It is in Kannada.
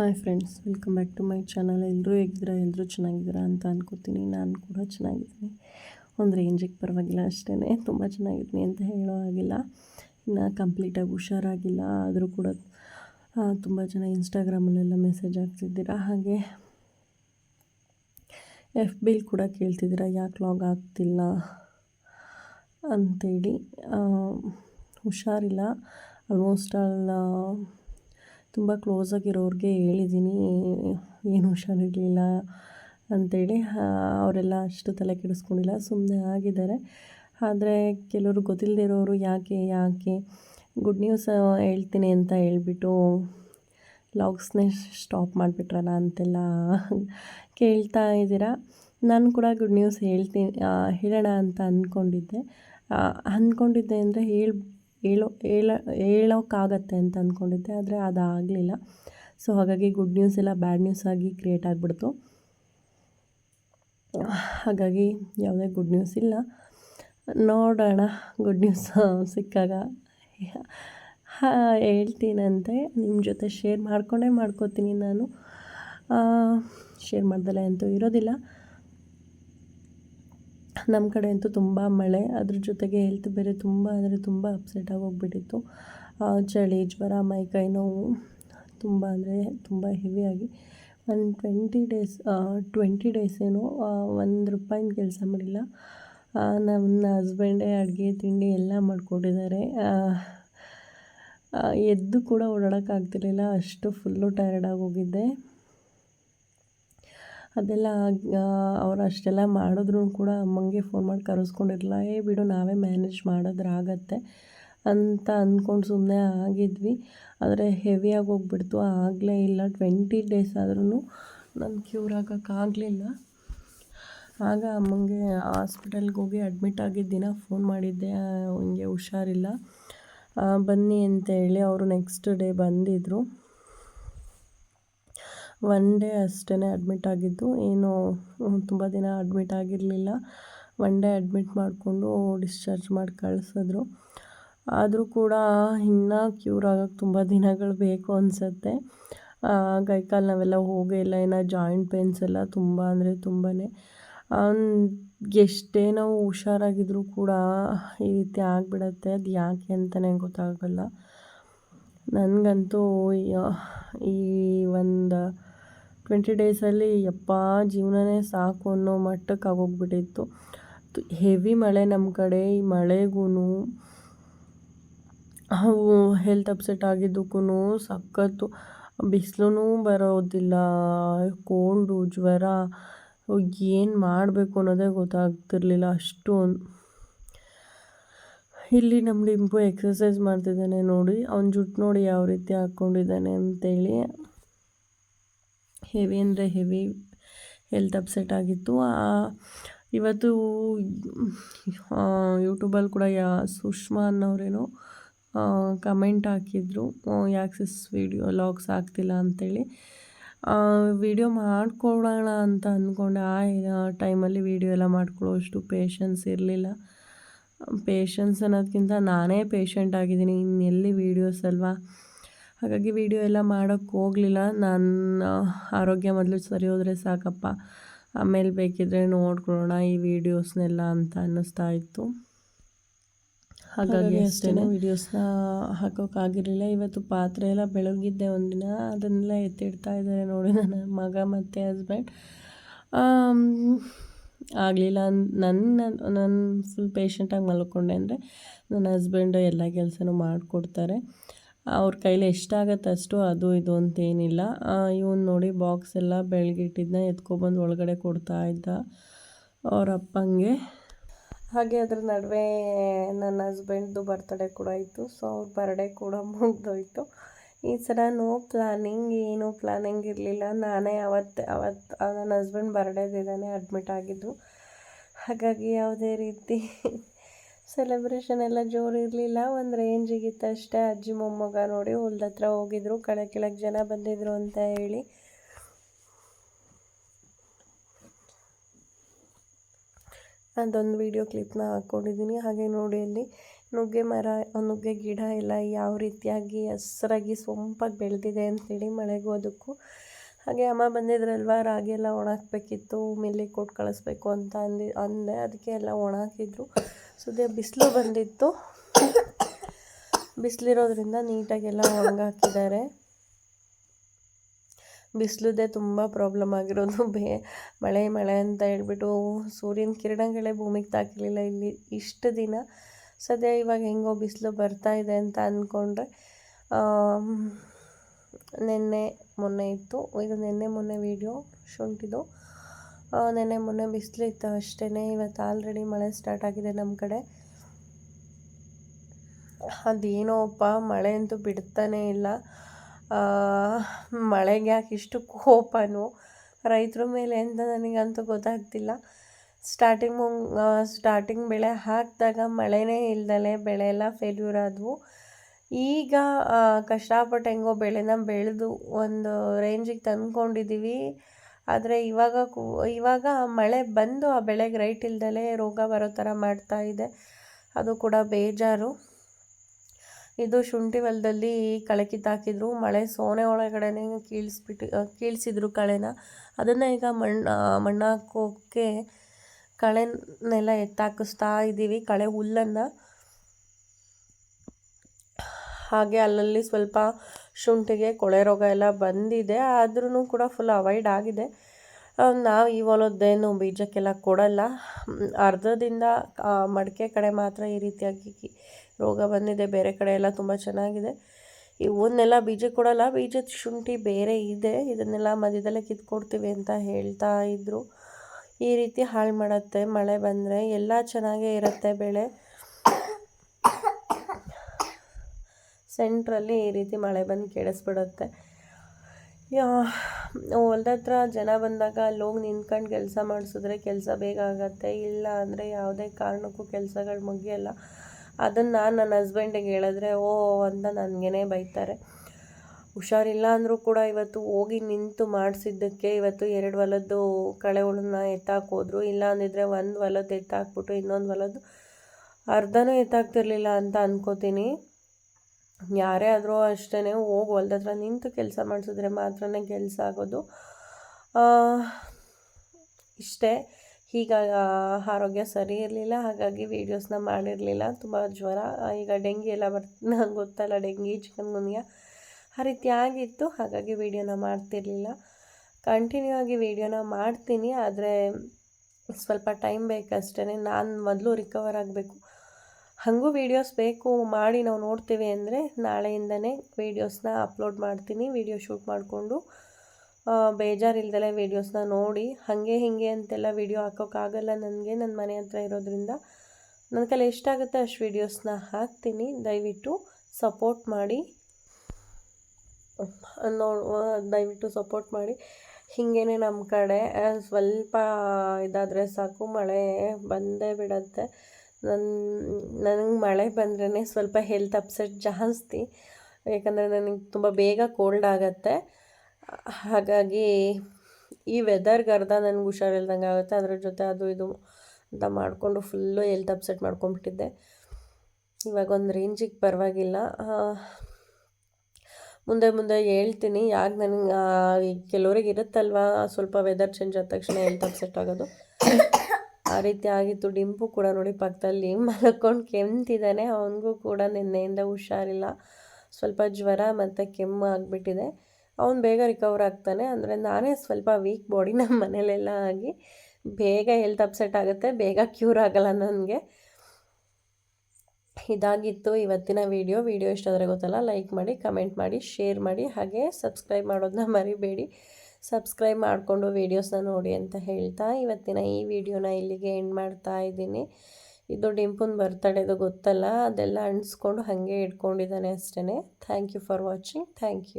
Hi friends, welcome back to my channel. ಎಲ್ಲರೂ ಹೇಗಿದ್ದೀರಾ? ಎಲ್ಲರೂ ಚೆನ್ನಾಗಿದ್ದೀರಾ ಅಂತ ಅಂದ್ಕೋತೀನಿ ನಾನು ಕೂಡ ಚೆನ್ನಾಗಿದ್ದೀನಿ. ಒಂದು ರೇಂಜಿಗೆ ಪರವಾಗಿಲ್ಲ ಅಷ್ಟೇ ತುಂಬ ಚೆನ್ನಾಗಿದ್ದೀನಿ ಅಂತ ಹೇಳೋ ಹಾಗಿಲ್ಲ. ಇನ್ನು ಕಂಪ್ಲೀಟಾಗಿ ಹುಷಾರಾಗಿಲ್ಲ. ಆದರೂ ಕೂಡ ತುಂಬ ಜನ ಇನ್ಸ್ಟಾಗ್ರಾಮಲ್ಲೆಲ್ಲ ಮೆಸೇಜ್ ಆಗ್ತಿದ್ದೀರಾ ಹಾಗೆ ಎಫ್ ಬಿಲ್ ಕೂಡ ಕೇಳ್ತಿದ್ದೀರಾ? ಯಾಕೆ ಲಾಗ್ ಆಗ್ತಿಲ್ಲ ಅಂಥೇಳಿ ಹುಷಾರಿಲ್ಲ. ಆಲ್ಮೋಸ್ಟ್ ಆಲ್ ತುಂಬ ಕ್ಲೋಸಾಗಿರೋರಿಗೆ ಹೇಳಿದ್ದೀನಿ, ಏನು ಹುಷಾರಿರಲಿಲ್ಲ ಅಂಥೇಳಿ ಅವರೆಲ್ಲ ಅಷ್ಟು ತಲೆ ಕೆಡಿಸ್ಕೊಂಡಿಲ್ಲ ಸುಮ್ಮನೆ ಆಗಿದ್ದಾರೆ. ಆದರೆ ಕೆಲವರು ಗೊತ್ತಿಲ್ಲದೆ ಇರೋರು ಯಾಕೆ ಯಾಕೆ? ಗುಡ್ ನ್ಯೂಸ್ ಹೇಳ್ತೀನಿ ಅಂತ ಹೇಳಿಬಿಟ್ಟು ಲಾಗ್ಸ್ನೇ ಸ್ಟಾಪ್ ಮಾಡಿಬಿಟ್ರಲ್ಲ ಅಂತೆಲ್ಲ ಕೇಳ್ತಾ ಇದ್ದೀರಾ? ನಾನು ಕೂಡ ಗುಡ್ ನ್ಯೂಸ್ ಹೇಳ್ತೀನಿ ಹೇಳೋಣ ಅಂತ ಅಂದ್ಕೊಂಡಿದ್ದೆ ಅಂದ್ಕೊಂಡಿದ್ದೆ ಅಂದರೆ ಹೇಳಿ ಹೇಳೋ, ಹೇಳ, ಹೇಳೋಕ್ಕಾಗತ್ತೆ ಅಂತ ಅಂದ್ಕೊಂಡಿದ್ದೆ ಆದರೆ ಅದಾಗಲಿಲ್ಲ. ಸೊ ಹಾಗಾಗಿ ಗುಡ್ ನ್ಯೂಸ್ ಎಲ್ಲ ಬ್ಯಾಡ್ ನ್ಯೂಸ್ ಆಗಿ ಕ್ರಿಯೇಟ್ ಆಗಿಬಿಡ್ತು. ಹಾಗಾಗಿ ಯಾವುದೇ ಗುಡ್ ನ್ಯೂಸ್ ಇಲ್ಲ. ನೋಡೋಣ ಗುಡ್ ನ್ಯೂಸ್ ಸಿಕ್ಕಾಗ ಹೇಳ್ತೀನಂತೆ. ನಿಮ್ಮ ಜೊತೆ ಶೇರ್ ಮಾಡಿಕೊಂಡೇ ಮಾಡ್ಕೋತೀನಿ ನಾನು. ಶೇರ್ ಮಾಡ್ದಲೇ ಅಂತೂ ಇರೋದಿಲ್ಲ. ನಮ್ಮ ಕಡೆ ಅಂತೂ ತುಂಬ ಮಳೆ. ಅದ್ರ ಜೊತೆಗೆ ಹೆಲ್ತ್ ಬೇರೆ ತುಂಬ ಅಂದರೆ ತುಂಬ ಅಪ್ಸೆಟ್ ಆಗೋಗ್ಬಿಟ್ಟಿತ್ತು ಚಳಿ, ಜ್ವರ ಮೈಕೈ ನೋವು ತುಂಬ ಅಂದರೆ ತುಂಬ ಹೆವಿಯಾಗಿ ಒಂದು ಟ್ವೆಂಟಿ ಡೇಸ್ ಟ್ವೆಂಟಿ ಡೇಸ್ ಏನೋ ಒಂದು ರೂಪಾಯಿನ ಕೆಲಸ ಮಾಡಿಲ್ಲ. ನನ್ನ ಹಸ್ಬೆಂಡೇ ಅಡುಗೆ, ತಿಂಡಿ ಎಲ್ಲ ಮಾಡಿಕೊಟ್ಟಿದ್ದಾರೆ ಎದ್ದು ಕೂಡ ಓಡಾಡೋಕ್ಕಾಗ್ತಿರ್ಲಿಲ್ಲ ಅಷ್ಟು ಫುಲ್ಲು ಟೈರ್ಡ್ ಹೋಗಿದ್ದೆ. ಅದೆಲ್ಲ ಅವ್ರು ಅಷ್ಟೆಲ್ಲ ಮಾಡಿದ್ರು ಕೂಡ ಅಮ್ಮಂಗೆ ಫೋನ್ ಮಾಡಿ ಕರೆಸ್ಕೊಂಡಿರಲಿಲ್ಲ. ಏ, ಬಿಡು, ನಾವೇ ಮ್ಯಾನೇಜ್ ಮಾಡೋದ್ರಾಗತ್ತೆ. ಅಂತ ಅಂದ್ಕೊಂಡು ಸುಮ್ಮನೆ ಆಗಿದ್ವಿ. ಆದರೆ ಹೆವಿಯಾಗಿ ಹೋಗ್ಬಿಡ್ತು. ಆಗಲೇ ಇಲ್ಲ ಟ್ವೆಂಟಿ ಡೇಸ್ ಆದ್ರೂ ನಾನು ಕ್ಯೂರ್ ಆಗೋಕ್ಕಾಗಲಿಲ್ಲ ಆಗ ಅಮ್ಮಂಗೆ ಹಾಸ್ಪಿಟಲ್ಗೆ ಹೋಗಿ ಅಡ್ಮಿಟ್ ಆಗಿದ್ದ ದಿನ ಫೋನ್ ಮಾಡಿದ್ದೆ. ಹಿಂಗೆ ಹುಷಾರಿಲ್ಲ. ಬನ್ನಿ ಅಂತೇಳಿ ಅವರು ನೆಕ್ಸ್ಟ್ ಡೇ ಬಂದಿದ್ದರು ಒನ್ ಡೇ ಅಷ್ಟೇ ಅಡ್ಮಿಟ್ ಆಗಿದ್ದು, ಏನು, ತುಂಬ ದಿನ ಅಡ್ಮಿಟ್ ಆಗಿರಲಿಲ್ಲ. ಒನ್ ಡೇ ಅಡ್ಮಿಟ್ ಮಾಡಿಕೊಂಡು ಡಿಸ್ಚಾರ್ಜ್ ಮಾಡಿ ಕಳಿಸಿದ್ರು. ಆದರೂ ಕೂಡ ಇನ್ನೂ ಕ್ಯೂರ್ ಆಗೋಕ್ಕೆ ತುಂಬ ದಿನಗಳು ಬೇಕು ಅನಿಸುತ್ತೆ. ಕೈಕಾಲು ನಾವೆಲ್ಲ ಹೋಗೇ ಇಲ್ಲ, ಇನ್ನು ಜಾಯಿಂಟ್ ಪೇನ್ಸ್ ಎಲ್ಲ ತುಂಬ ಅಂದರೆ ತುಂಬಾ ಎಷ್ಟೇ ನಾವು ಹುಷಾರಾಗಿದ್ದರೂ ಕೂಡ ಈ ರೀತಿ ಆಗಿಬಿಡತ್ತೆ. ಅದು ಯಾಕೆ ಅಂತಲೇ ಗೊತ್ತಾಗಲ್ಲ. ನನಗಂತೂ ಈ ಒಂದು ಟ್ವೆಂಟಿ ಡೇಸಲ್ಲಿ ಯಪ್ಪ ಜೀವನನೇ ಸಾಕು ಅನ್ನೋ ಮಟ್ಟಕ್ಕೆ ಆಗೋಗ್ಬಿಟ್ಟಿತ್ತು. ಹೆವಿ ಮಳೆ ನಮ್ಮ ಕಡೆ, ಈ ಮಳೆಗೂ ಅವು ಹೆಲ್ತ್ ಅಪ್ಸೆಟ್ ಆಗಿದ್ದಕ್ಕೂ ಸಖತ್ತು. ಬಿಸಿಲೂ ಬರೋದಿಲ್ಲ ಕೋಲ್ಡು ಜ್ವರ, ಏನು ಮಾಡಬೇಕು ಅನ್ನೋದೇ ಗೊತ್ತಾಗ್ತಿರ್ಲಿಲ್ಲ ಅಷ್ಟು. ಇಲ್ಲಿ ನಮ್ಮ ಡಿಂಪು ಎಕ್ಸಸೈಸ್ ಮಾಡ್ತಿದ್ದಾನೆ ನೋಡಿ, ಅವ್ನ ಜುಟ್ಟು ನೋಡಿ ಯಾವ ರೀತಿ ಹಾಕ್ಕೊಂಡಿದ್ದಾನೆ ಅಂತೇಳಿ. ಹೆವಿ ಅಂದರೆ ಹೆವಿ ಹೆಲ್ತ್ ಅಪ್ಸೆಟ್ ಆಗಿತ್ತು. ಇವತ್ತು ಯೂಟ್ಯೂಬಲ್ಲಿ ಕೂಡ ಯಾ, ಸುಷ್ಮಾ ಅನ್ನೋರೇನೋ ಕಮೆಂಟ್ ಹಾಕಿದ್ರು. ಯಾಕ್ಸಿಸ್ ವೀಡಿಯೋ ಲಾಗ್ಸ್ ಆಗ್ತಿಲ್ಲ ಅಂಥೇಳಿ ವಿಡಿಯೋ ಮಾಡ್ಕೊಳ್ಳೋಣ ಅಂತ ಅಂದ್ಕೊಂಡೆ. ಆ ಟೈಮಲ್ಲಿ ವೀಡಿಯೋ ಎಲ್ಲ ಮಾಡ್ಕೊಳ್ಳೋ ಅಷ್ಟು ಪೇಷನ್ಸ್ ಇರಲಿಲ್ಲ ಪೇಷನ್ಸ್ ಅನ್ನೋದಕ್ಕಿಂತ ನಾನೇ ಪೇಷಂಟ್ ಆಗಿದ್ದೀನಿ. ಇನ್ನೆಲ್ಲಿ ವೀಡಿಯೋಸ್ ಅಲ್ವಾ? ಹಾಗಾಗಿ ವೀಡಿಯೋ ಎಲ್ಲ ಮಾಡೋಕ್ಕೆ ಹೋಗಲಿಲ್ಲ. ನನ್ನ ಆರೋಗ್ಯ ಮೊದಲು ಸರಿ ಹೋದರೆ ಸಾಕಪ್ಪ. ಆಮೇಲೆ ಬೇಕಿದ್ರೆ ನೋಡ್ಕೊಳ್ಳೋಣ ಈ ವೀಡಿಯೋಸ್ನೆಲ್ಲ ಅಂತ ಅನ್ನಿಸ್ತಾ ಇತ್ತು. ಹಾಗಾಗಿ ಅಷ್ಟೇ ವೀಡಿಯೋಸ್ನ ಹಾಕೋಕ್ಕಾಗಿರಲಿಲ್ಲ ಇವತ್ತು ಪಾತ್ರೆ ಎಲ್ಲ ಬೆಳಗಿದ್ದೆ ಒಂದಿನ ಅದನ್ನೆಲ್ಲ ಎತ್ತಿಡ್ತಾ ಇದ್ದಾರೆ ನೋಡಿ ನನ್ನ ಮಗ ಮತ್ತು ಹಸ್ಬೆಂಡ್ ಆಗಲಿಲ್ಲ. ನನ್ನ ನನ್ನ ಫುಲ್ ಪೇಷಂಟಾಗಿ ಮಲ್ಕೊಂಡೆ ಅಂದರೆ ನನ್ನ ಹಸ್ಬೆಂಡ್ ಎಲ್ಲ ಕೆಲಸನೂ ಮಾಡಿಕೊಡ್ತಾರೆ. ಅವ್ರ ಕೈಲಿ ಎಷ್ಟಾಗತ್ತೆ ಅಷ್ಟು ಅದು ಇದು ಅಂತೇನಿಲ್ಲ ಇವನು ನೋಡಿ ಬಾಕ್ಸ್ ಎಲ್ಲ ಬೆಳಗಿಟ್ಟಿದ್ದನ್ನ ಎತ್ಕೊಬಂದು ಒಳಗಡೆ ಕೊಡ್ತಾ ಇದ್ದ ಅವ್ರ ಅಪ್ಪಂಗೆ. ಹಾಗೆ ಅದ್ರ ನಡುವೆ ನನ್ನ ಹಸ್ಬೆಂಡ್ದು ಬರ್ತಡೇ ಕೂಡ ಇತ್ತು ಸೊ ಅವ್ರ ಬರ್ಡೇ ಕೂಡ ಮುಗ್ದೋಯ್ತು. ಈ ಸಲ ನೋ ಪ್ಲಾನಿಂಗ್ ಏನೂ ಪ್ಲ್ಯಾನಿಂಗ್ ಇರಲಿಲ್ಲ. ನಾನೇ ಅವತ್ತು ಅವತ್ತು ನನ್ನ ಹಸ್ಬೆಂಡ್ ಬರ್ಡೇದಿದ್ದಾನೆ ಅಡ್ಮಿಟ್ ಆಗಿದ್ದು. ಹಾಗಾಗಿ ಯಾವುದೇ ರೀತಿ ಸೆಲೆಬ್ರೇಷನ್ ಎಲ್ಲ ಜೋರು ಇರಲಿಲ್ಲ. ಒಂದು ರೇಂಜಿಗಿತ್ತು ಅಷ್ಟೇ. ಅಜ್ಜಿ, ಮೊಮ್ಮಗ ನೋಡಿ ಹೊಲ್ದ ಹತ್ರ ಹೋಗಿದ್ರು. ಕಳೆ ಕೆಳಗೆ ಜನ ಬಂದಿದ್ರು ಅಂತ ಹೇಳಿ. ಅದೊಂದು ವಿಡಿಯೋ ಕ್ಲಿಪ್ನ ಹಾಕ್ಕೊಂಡಿದ್ದೀನಿ ಹಾಗೆ ನೋಡಿ ಅಲ್ಲಿ ನುಗ್ಗೆ ಮರ, ನುಗ್ಗೆ ಗಿಡ ಎಲ್ಲ ಯಾವ ರೀತಿಯಾಗಿ ಹಸ್ರಾಗಿ ಸೊಂಪಾಗಿ ಬೆಳೆದಿದೆ ಅಂತೇಳಿ ಮಳೆಗೂ ಅದಕ್ಕೂ. ಹಾಗೆ ಅಮ್ಮ ಬಂದಿದ್ರಲ್ವ? ರಾಗಿ ಎಲ್ಲ ಒಣಾಕ್ಬೇಕಿತ್ತು ಮಿಲ್ಲಿಗೆ ಕೊಟ್ಟು ಕಳಿಸ್ಬೇಕು ಅಂತ ಅಂದಿ ಅಂದೆ. ಅದಕ್ಕೆ ಎಲ್ಲ ಒಣಾಕಿದ್ರು. ಸದ್ಯ ಬಿಸಿಲು ಬಂದಿತ್ತು. ಬಿಸಿಲಿರೋದ್ರಿಂದ ನೀಟಾಗೆಲ್ಲ ಒಣಗಾಕಿದ್ದಾರೆ. ಬಿಸಿಲುದೇ, ತುಂಬ ಪ್ರಾಬ್ಲಮ್ ಆಗಿರೋದು. ಬೇ, ಮಳೆ ಮಳೆ ಅಂತ ಹೇಳ್ಬಿಟ್ಟು ಸೂರ್ಯನ ಕಿರಣಗಳೇ ಭೂಮಿಗೆ ತಾಕಿರಲಿಲ್ಲ. ಇಲ್ಲಿ ಇಷ್ಟು ದಿನ ಸದ್ಯ ಇವಾಗ ಹೆಂಗೋ ಬಿಸಿಲು ಬರ್ತಾ ಇದೆ ಅಂತ ಅಂದ್ಕೊಂಡ್ರೆ ನಿನ್ನೆ ಮೊನ್ನೆ ಇತ್ತು. ಇದು ನಿನ್ನೆ ಮೊನ್ನೆ ವೀಡಿಯೋ ಶುಂಠಿದು. ನಿನ್ನೆ ಮೊನ್ನೆ ಬಿಸಿಲು ಇತ್ತು ಅಷ್ಟೇ ಇವತ್ತು ಆಲ್ರೆಡಿ ಮಳೆ ಸ್ಟಾರ್ಟ್ ಆಗಿದೆ ನಮ್ಮ ಕಡೆ. ಅದೇನೋಪ್ಪ ಮಳೆ ಅಂತೂ ಬಿಡ್ತಾನೇ ಇಲ್ಲ. ಮಳೆಗೆ ಯಾಕೆ ಇಷ್ಟು ಕೋಪನೋ? ರೈತರ ಮೇಲೆ ಅಂತ ನನಗಂತೂ ಗೊತ್ತಾಗ್ತಿಲ್ಲ. ಸ್ಟಾರ್ಟಿಂಗ್ ಸ್ಟಾರ್ಟಿಂಗ್ ಬೆಳೆ ಹಾಕಿದಾಗ ಮಳೆನೇ ಇಲ್ದಲೆ ಬೆಳೆ ಎಲ್ಲ ಫೇಲ್ಯೂರ್ ಆದವು. ಈಗ ಕಷ್ಟಪಟ್ಟು ಹೆಂಗೋ ಬೆಳೆನ ಬೆಳೆದು ಒಂದು ರೇಂಜಿಗೆ ತಂದ್ಕೊಂಡಿದ್ದೀವಿ ಆದರೆ ಇವಾಗ ಕು, ಇವಾಗ ಮಳೆ ಬಂದು ಆ ಬೆಳೆಗೆ ರೈಟ್ ಇಲ್ಲದಲೇ ರೋಗ ಬರೋ ಥರ ಮಾಡ್ತಾ ಇದೆ. ಅದು ಕೂಡ ಬೇಜಾರು. ಇದು ಶುಂಠಿ ಹೊಲದಲ್ಲಿ ಕಳೆ ಕಿತ್ತಾಕಿದ್ರು ಮಳೆ ಸೋನೆ ಒಳಗಡೆನೆ ಕೀಳಿಸ್ಬಿಟ್ಟು ಕೀಳಿಸಿದ್ರು ಕಳೆನ. ಅದನ್ನು ಈಗ ಮಣ್ಣು ಮಣ್ಣು ಹಾಕೋಕ್ಕೆ ಕಳೆನೆಲ್ಲ ಎತ್ತಾಕಿಸ್ತಾ ಇದ್ದೀವಿ ಕಳೆ ಹುಲ್ಲನ್ನು. ಹಾಗೆ ಅಲ್ಲಲ್ಲಿ ಸ್ವಲ್ಪ ಶುಂಠಿಗೆ ಕೊಳೆ ರೋಗ ಎಲ್ಲ ಬಂದಿದೆ ಆದ್ರೂ ಕೂಡ ಫುಲ್ ಅವಾಯ್ಡ್ ಆಗಿದೆ. ನಾವು ಈ ಹೊಲದ್ದೇನು ಬೀಜಕ್ಕೆಲ್ಲ ಕೊಡಲ್ಲ. ಅರ್ಧದಿಂದ ಮಡಿಕೆ ಕಡೆ ಮಾತ್ರ ಈ ರೀತಿಯಾಗಿ ರೋಗ ಬಂದಿದೆ, ಬೇರೆ ಕಡೆ ಎಲ್ಲ ತುಂಬ ಚೆನ್ನಾಗಿದೆ. ಇವನ್ನೆಲ್ಲ ಬೀಜ ಕೊಡಲ್ಲ, ಬೀಜದ ಶುಂಠಿ ಬೇರೆ ಇದೆ, ಇದನ್ನೆಲ್ಲ ಮಧ್ಯದಲ್ಲೇ ಕಿತ್ಕೊಡ್ತೀವಿ ಅಂತ ಹೇಳ್ತಾ ಇದ್ದರು ಈ ರೀತಿ ಹಾಳು ಮಾಡುತ್ತೆ, ಮಳೆ ಬಂದರೆ ಎಲ್ಲ ಚೆನ್ನಾಗೇ ಇರುತ್ತೆ ಬೆಳೆ. ಸೆಂಟ್ರಲ್ಲಿ ಈ ರೀತಿ ಮಳೆ ಬಂದು ಕೆಡಿಸ್ಬಿಡುತ್ತೆ. ಹೊಲ್ದತ್ರ ಜನ ಬಂದಾಗ ಅಲ್ಲಿ ಹೋಗಿ ನಿಂತ್ಕೊಂಡು ಕೆಲಸ ಮಾಡಿಸಿದ್ರೆ ಕೆಲಸ ಬೇಗ ಆಗುತ್ತೆ. ಇಲ್ಲ ಅಂದರೆ ಯಾವುದೇ ಕಾರಣಕ್ಕೂ ಕೆಲಸಗಳು ಮುಗಿಯಲ್ಲ. ಅದನ್ನು ನಾನು ನನ್ನ ಹಸ್ಬೆಂಡಿಗೆ ಹೇಳಿದ್ರೆ, ಓ, ಅಂತ ನನಗೇನೆ ಬೈತಾರೆ. ಹುಷಾರಿಲ್ಲ ಅಂದರೂ ಕೂಡ ಇವತ್ತು ಹೋಗಿ ನಿಂತು ಮಾಡಿಸಿದ್ದಕ್ಕೆ ಇವತ್ತು ಎರಡು ಹೊಲದ್ದು ಕಳೆಗಳನ್ನ ಎತ್ತಾಕೋದ್ರು ಇಲ್ಲ ಅಂದಿದ್ರೆ ಒಂದು ಹೊಲದ್ದು ಎತ್ತಾಕ್ಬಿಟ್ಟು ಇನ್ನೊಂದು ಹೊಲದ್ದು ಅರ್ಧನೂ ಎತ್ತಾಕ್ತಿರ್ಲಿಲ್ಲ ಅಂತ ಅನ್ಕೋತೀನಿ. ಯಾರೇ ಆದರೂ ಅಷ್ಟೇ ಹೋಗಿ ಹೊಲ್ದ ಹತ್ರ ನಿಂತು ಕೆಲಸ ಮಾಡಿಸಿದ್ರೆ ಮಾತ್ರ ಕೆಲಸ ಆಗೋದು. ಇಷ್ಟೇ. ಈಗ ಆರೋಗ್ಯ ಸರಿ ಇರಲಿಲ್ಲ, ಹಾಗಾಗಿ ವೀಡಿಯೋಸ್ನ ಮಾಡಿರಲಿಲ್ಲ. ತುಂಬ ಜ್ವರ ಈಗ ಡೆಂಗಿ ಎಲ್ಲ ಬರ್, ನಂಗೆ ಗೊತ್ತಲ್ಲ, ಡೆಂಗಿ, ಚಿಕನ್ ಆ ರೀತಿ ಆಗಿತ್ತು, ಹಾಗಾಗಿ ವೀಡಿಯೋನ ಮಾಡ್ತಿರ್ಲಿಲ್ಲ. ಕಂಟಿನ್ಯೂ ಆಗಿ ವೀಡಿಯೋನ ಮಾಡ್ತೀನಿ, ಆದರೆ ಸ್ವಲ್ಪ ಟೈಮ್ ಬೇಕಷ್ಟೇ ನಾನು ಮೊದಲು ರಿಕವರ್ ಆಗಬೇಕು. ಹಾಗೂ ವೀಡಿಯೋಸ್ ಬೇಕು, ಮಾಡಿ ನಾವು ನೋಡ್ತೀವಿ ಅಂದರೆ ನಾಳೆಯಿಂದನೇ ವೀಡಿಯೋಸ್ನ ಅಪ್ಲೋಡ್ ಮಾಡ್ತೀನಿ, ವೀಡಿಯೋ ಶೂಟ್ ಮಾಡಿಕೊಂಡು ಬೇಜಾರಿಲ್ದಲೆ ವೀಡಿಯೋಸ್ನ ನೋಡಿ. ಹಾಗೆ ಹೀಗೆ ಅಂತೆಲ್ಲ ವೀಡಿಯೋ ಹಾಕೋಕ್ಕಾಗಲ್ಲ ನನಗೆ ನನ್ನ ಮನೆ ಹತ್ರ ಇರೋದ್ರಿಂದ. ನನ್ನ ಕೈಲಿ ಎಷ್ಟಾಗುತ್ತೆ ಅಷ್ಟು ವೀಡಿಯೋಸ್ನ ಹಾಕ್ತೀನಿ. ದಯವಿಟ್ಟು ಸಪೋರ್ಟ್ ಮಾಡಿ. ನೋ, ದಯವಿಟ್ಟು ಸಪೋರ್ಟ್ ಮಾಡಿ. ಹೀಗೇ ನಮ್ಮ ಕಡೆ, ಸ್ವಲ್ಪ ಇದಾದರೆ ಸಾಕು, ಮಳೆ ಬಂದೇ ಬಿಡತ್ತೆ. ನನ್ನ ನನಗೆ ಮಳೆ ಬಂದ್ರೇ ಸ್ವಲ್ಪ ಹೆಲ್ತ್ ಅಪ್ಸೆಟ್ ಜಾಸ್ತಿ. ಯಾಕಂದರೆ ನನಗೆ ತುಂಬ ಬೇಗ ಕೋಲ್ಡ್ ಆಗುತ್ತೆ. ಹಾಗಾಗಿ ಈ ವೆದರ್ಗೆ ಅರ್ಧ ನನಗೆ ಹುಷಾರಿಲ್ದಂಗೆ ಆಗುತ್ತೆ. ಅದ್ರ ಜೊತೆ ಅದು ಇದು ಅಂತ ಮಾಡಿಕೊಂಡು ಫುಲ್ಲು ಹೆಲ್ತ್ ಅಪ್ಸೆಟ್ ಮಾಡ್ಕೊಂಬಿಟ್ಟಿದ್ದೆ ಇವಾಗ ಒಂದು ರೇಂಜಿಗೆ ಪರವಾಗಿಲ್ಲ. ಮುಂದೆ ಮುಂದೆ ಹೇಳ್ತೀನಿ. ಯಾಕೆ ನನಗೆ ಕೆಲವ್ರಿಗೆ ಇರುತ್ತಲ್ವಾ ಸ್ವಲ್ಪ ವೆದರ್ ಚೇಂಜ್ ಆದ ತಕ್ಷಣ ಹೆಲ್ತ್ ಅಪ್ಸೆಟ್ ಆಗೋದು. ಆ ರೀತಿ ಆಗಿತ್ತು ಡಿಂಪು ಕೂಡ ನೋಡಿ ಪಕ್ಕದಲ್ಲಿ ಮಲ್ಕೊಂಡು ಕೆಮ್ತಿದ್ದಾನೆ. ಅವನಿಗೂ ಕೂಡ ನಿನ್ನೆಯಿಂದ ಹುಷಾರಿಲ್ಲ. ಸ್ವಲ್ಪ ಜ್ವರ ಮತ್ತು ಕೆಮ್ಮು ಆಗಿಬಿಟ್ಟಿದೆ. ಅವನು ಬೇಗ ರಿಕವರ್ ಆಗ್ತಾನೆ. ಅಂದರೆ ನಾನೇ ಸ್ವಲ್ಪ ವೀಕ್ ಬಾಡಿ ನಮ್ಮ ಮನೇಲೆಲ್ಲ ಆಗಿ ಬೇಗ ಹೆಲ್ತ್ ಅಪ್ಸೆಟ್ ಆಗುತ್ತೆ. ಬೇಗ ಕ್ಯೂರ್ ಆಗಲ್ಲ ನನಗೆ. ಇದಾಗಿತ್ತು ಇವತ್ತಿನ ವಿಡಿಯೋ ವಿಡಿಯೋ ಇಷ್ಟ ಆದರೆ ಗೊತ್ತಲ್ಲ ಲೈಕ್ ಮಾಡಿ ಕಮೆಂಟ್ ಮಾಡಿ ಶೇರ್ ಮಾಡಿ. ಹಾಗೆ ಸಬ್ಸ್ಕ್ರೈಬ್ ಮಾಡೋದನ್ನ ಮರಿಬೇಡಿ. ಸಬ್ಸ್ಕ್ರೈಬ್ ಮಾಡಿಕೊಂಡು ವೀಡಿಯೋಸ್ನ ನೋಡಿ ಅಂತ ಹೇಳ್ತಾ ಇವತ್ತಿನ ಈ ವಿಡಿಯೋನ ಇಲ್ಲಿಗೆ ಎಂಡ್ ಮಾಡ್ತಾ ಇದ್ದೀನಿ. ಇದು ಡಿಂಪುನ್ ಬರ್ತಡೇದು ಗೊತ್ತಲ್ಲ, ಅದೆಲ್ಲ ಅಣಿಸ್ಕೊಂಡು ಹಾಗೆ ಇಟ್ಕೊಂಡಿದ್ದಾನೆ ಅಷ್ಟೇ thank you for watching thank you